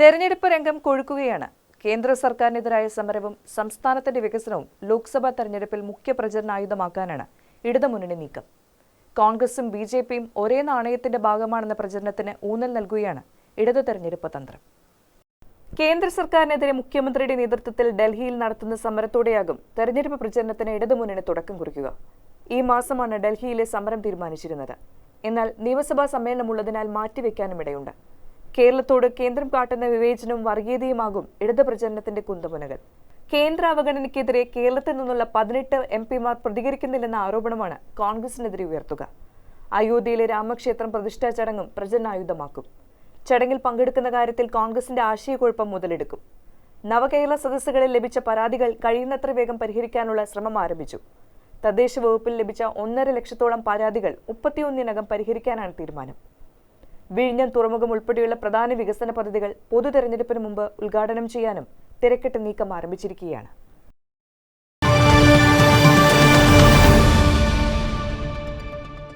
തെരഞ്ഞെടുപ്പ് രംഗം കൊഴുക്കുകയാണ്. കേന്ദ്ര സർക്കാരിനെതിരായ സമരവും സംസ്ഥാനത്തിന്റെ വികസനവും ലോക്സഭാ തെരഞ്ഞെടുപ്പിൽ മുഖ്യ പ്രചരണായുധമാക്കാനാണ് ഇടതുമുന്നണി നീക്കം. കോൺഗ്രസും ബി ജെ പിയും ഒരേ നാണയത്തിന്റെ ഭാഗമാണെന്ന പ്രചരണത്തിന് ഊന്നൽ നൽകുകയാണ് ഇടതു തെരഞ്ഞെടുപ്പ് തന്ത്രം. കേന്ദ്ര സർക്കാരിനെതിരെ മുഖ്യമന്ത്രിയുടെ നേതൃത്വത്തിൽ ഡൽഹിയിൽ നടത്തുന്ന സമരത്തോടെയാകും തെരഞ്ഞെടുപ്പ് പ്രചരണത്തിന് ഇടതുമുന്നണി തുടക്കം കുറിക്കുക. ഈ മാസമാണ് ഡൽഹിയിലെ സമരം തീരുമാനിച്ചിരുന്നത്. എന്നാൽ നിയമസഭാ സമ്മേളനമുള്ളതിനാൽ മാറ്റിവെക്കാനും ഇടയുണ്ട് കേരളത്തോട് കേന്ദ്രം കാട്ടുന്ന വിവേചനവും വർഗീയതയുമാകും ഇടത് പ്രചരണത്തിന്റെ കുന്തമുനകൾ. കേന്ദ്ര അവഗണനയ്ക്കെതിരെ കേരളത്തിൽ നിന്നുള്ള പതിനെട്ട് എം പിമാർ പ്രതികരിക്കുന്നില്ലെന്ന ആരോപണമാണ് കോൺഗ്രസിനെതിരെ ഉയർത്തുക. അയോധ്യയിലെ രാമക്ഷേത്രം പ്രതിഷ്ഠാ ചടങ്ങും പ്രചരണായുധമാക്കും ചടങ്ങിൽ പങ്കെടുക്കുന്ന കാര്യത്തിൽ കോൺഗ്രസിന്റെ ആശയക്കുഴപ്പം മുതലെടുക്കും. നവകേരള സദസ്സുകളിൽ ലഭിച്ച പരാതികൾ കഴിയുന്നത്ര വേഗം പരിഹരിക്കാനുള്ള ശ്രമം ആരംഭിച്ചു. തദ്ദേശ വകുപ്പിൽ ലഭിച്ച ഒന്നര ലക്ഷത്തോളം പരാതികൾ മുപ്പത്തിയൊന്നിനകം പരിഹരിക്കാനാണ് തീരുമാനം. വിഴിഞ്ഞം തുറമുഖം ഉൾപ്പെടെയുള്ള പ്രധാന വികസന പദ്ധതികൾ പൊതു തെരഞ്ഞെടുപ്പിന് മുമ്പ് ഉദ്ഘാടനം ചെയ്യാനും തിരക്കിട്ട് നീക്കം ആരംഭിച്ചിരിക്കുകയാണ്.